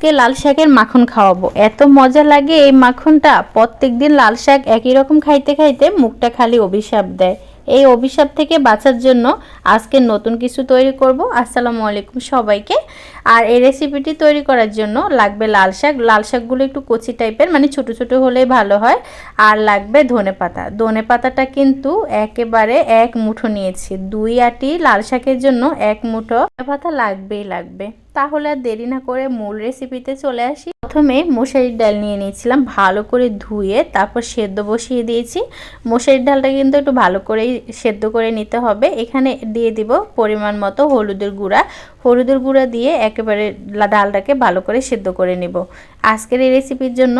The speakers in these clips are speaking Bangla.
আজকে লাল শাকের মাখন খাওয়াবো। এত মজা লাগে এই মাখনটা। প্রত্যেকদিন লাল শাক একই রকম খাইতে খাইতে মুখটা খালি অভিশাপ দেয়। এই অভিশাপ থেকে বাঁচার জন্য আজকে নতুন কিছু তৈরি করব। আসসালামু আলাইকুম সবাইকে। আর এই রেসিপিটি তৈরি করার জন্য লাগবে লাল শাক। লাল শাকগুলো একটু কচি টাইপের মানে ছোট ছোট হলেই ভালো হয়। আর লাগবে ধনে পাতা। ধনে পাতাটা কিন্তু একেবারে এক মুঠো নিয়েছি। দুই আটি লাল শাকের জন্য এক মুঠো পাতা লাগবেই লাগবে। তাহলে আর দেরি না করে মূল রেসিপিতে চলে আসি। প্রথমে মশারির ডাল নিয়ে নিয়েছিলাম, ভালো করে ধুয়ে তারপর সেদ্ধ বসিয়ে দিয়েছি। মশারির ডালটা কিন্তু একটু ভালো করেই সেদ্ধ করে নিতে হবে। এখানে দিয়ে দিব পরিমাণ মতো হলুদের গুঁড়া। হলুদের গুঁড়া দিয়ে একেবারে ডালটাকে ভালো করে সেদ্ধ করে নেব। আজকের এই রেসিপির জন্য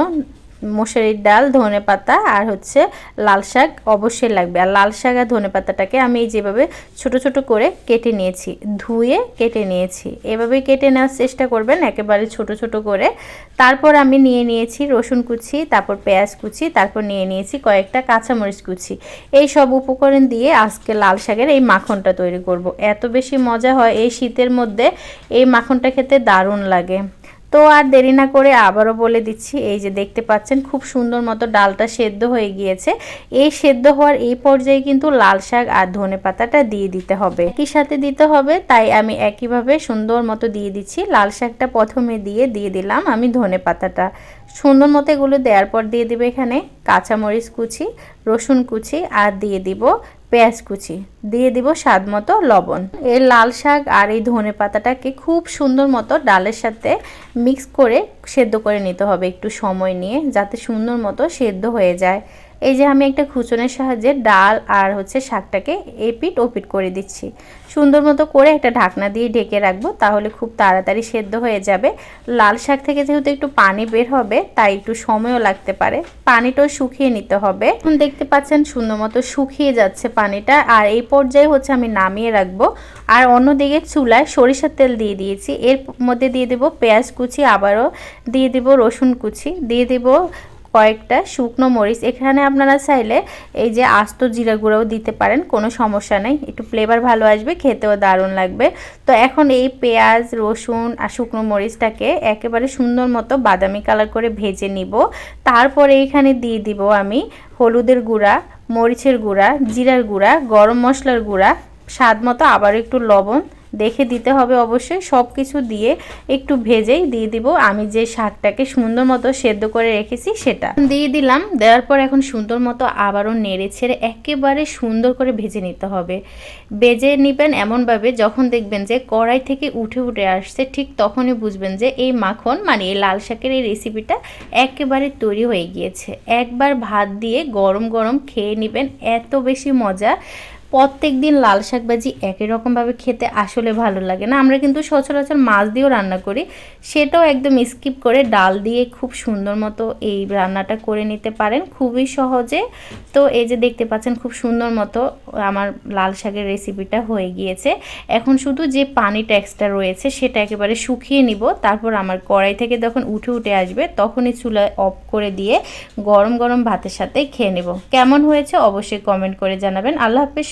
মশারির ডাল, ধনে পাতা আর হচ্ছে লাল শাক অবশ্যই লাগবে। আর লাল শাক আর ধনে পাতাটাকে আমি যেভাবে ছোট ছোট করে কেটে নিয়েছি, ধুয়ে কেটে নিয়েছি। এভাবে কেটে নেওয়ার চেষ্টা করবেন, একেবারে ছোট ছোট করে। তারপর আমি নিয়ে নিয়েছি রসুন কুচি, তারপর পেঁয়াজ কুচি, তারপর নিয়ে নিয়েছি কয়েকটা কাঁচামরিচ কুচি। এই সব উপকরণ দিয়ে আজকে লাল শাকের এই মাখনটা তৈরি করব। এত বেশি মজা হয় এই শীতের মধ্যে, এই মাখনটা খেতে দারুণ লাগে। তো আর দেরি না করে আবারও বলে দিচ্ছি, এই যে দেখতে পাচ্ছেন খুব সুন্দর মতো ডালটা সেদ্ধ হয়ে গিয়েছে। এই সেদ্ধ হওয়ার এই পর্যায়ে কিন্তু লাল শাক আর ধনে পাতাটা দিয়ে দিতে হবে। একই সাথে দিতে হবে, তাই আমি একইভাবে সুন্দর মতো দিয়ে দিচ্ছি। লাল শাকটা প্রথমে দিয়ে দিয়ে দিলাম আমি ধনে পাতাটা। সুন্দর মতো এগুলো দেওয়ার পর দিয়ে দিবে এখানে কাঁচামরিচ কুচি, রসুন কুচি আর দিয়ে দিব পেঁয়াজ কুচি, দিয়ে দিব স্বাদ মতো লবণ। এই লাল শাক আর এই ধনে পাতাটাকে খুব সুন্দর মতো ডালের সাথে মিক্স করে সেদ্ধ করে নিতে হবে একটু সময় নিয়ে, যাতে সুন্দর মতো সেদ্ধ হয়ে যায়। এই যে আমি একটা খুচনের সাহায্যে ডাল আর হচ্ছে শাকটাকে এপিট ওপিট করে দিচ্ছি। সুন্দর মতো করে একটা ঢাকনা দিয়ে ঢেকে রাখব, তাহলে খুব তাড়াতাড়ি সেদ্ধ হয়ে যাবে। লাল শাক থেকে যেহেতু একটু পানি বের হবে, তাই একটু সময়ও লাগতে পারে। পানিটাও শুকিয়ে নিতে হবে। এখন দেখতে পাচ্ছেন সুন্দর মতো শুকিয়ে যাচ্ছে পানিটা, আর এই পর্যায়ে হচ্ছে আমি নামিয়ে রাখব। আর অন্যদিকে চুলায় সরিষার তেল দিয়ে দিয়েছি। এর মধ্যে দিয়ে দেবো পেঁয়াজ কুচি, আবারও দিয়ে দেবো রসুন কুচি, দিয়ে দেবো কয়েকটা শুকনো মরিচ। এখানে আপনারা চাইলে এই যে আস্ত জিরা গুঁড়াও দিতে পারেন, কোনো সমস্যা নেই। একটু ফ্লেভার ভালো আসবে, খেতেও দারুণ লাগবে। তো এখন এই পেঁয়াজ, রসুন আর শুকনো মরিচটাকে একেবারে সুন্দর মতো বাদামি কালার করে ভেজে নিব। তারপরে এখানে দিয়ে দিব আমি হলুদের গুঁড়া, মরিচের গুঁড়া, জিরার গুঁড়া, গরম মশলার গুঁড়া, স্বাদ মতো আবার একটু লবণ দেখে দিতে হবে অবশ্যই। সব কিছু দিয়ে একটু ভেজেই দিয়ে দিব। আমি যে শাকটাকে সুন্দর মতো সেদ্ধ করে রেখেছি সেটা। দিয়ে দিলাম। দেওয়ার পর এখন সুন্দর মতো আবারও নেড়ে ছেড়ে একেবারে সুন্দর করে ভেজে নিতে হবে। ভেজে নেবেন এমনভাবে যখন দেখবেন যে কড়াই থেকে উঠে উঠে আসছে, ঠিক তখনই বুঝবেন যে এই মাখন মানে এই লাল শাকের এই রেসিপিটা একেবারে তৈরি হয়ে গিয়েছে। একবার ভাত দিয়ে গরম গরম খেয়ে নেবেন, এত বেশি মজা। প্রত্যেক দিন লাল শাক ভাজি একই রকমভাবে খেতে আসলে ভালো লাগে না। আমরা কিন্তু সচরাচর মাছ দিয়েও রান্না করি। সেটাও একদম স্কিপ করে ডাল দিয়ে খুব সুন্দর মতো এই রান্নাটা করে নিতে পারেন। খুবই সহজে। তো এই যে দেখতে পাচ্ছেন খুব সুন্দর মতো আমার লাল শাকের রেসিপিটা হয়ে গিয়েছে। এখন শুধু যে পানিটা এক্সট্রা রয়েছে সেটা একেবারে শুকিয়ে নিব। তারপর আমার কড়াই থেকে যখন উঠে উঠে আসবে তখনই চুলায় অফ করে দিয়ে গরম গরম ভাতের সাথে খেয়ে নেব। কেমন হয়েছে অবশ্যই কমেন্ট করে জানাবেন। আল্লাহ হাফেজ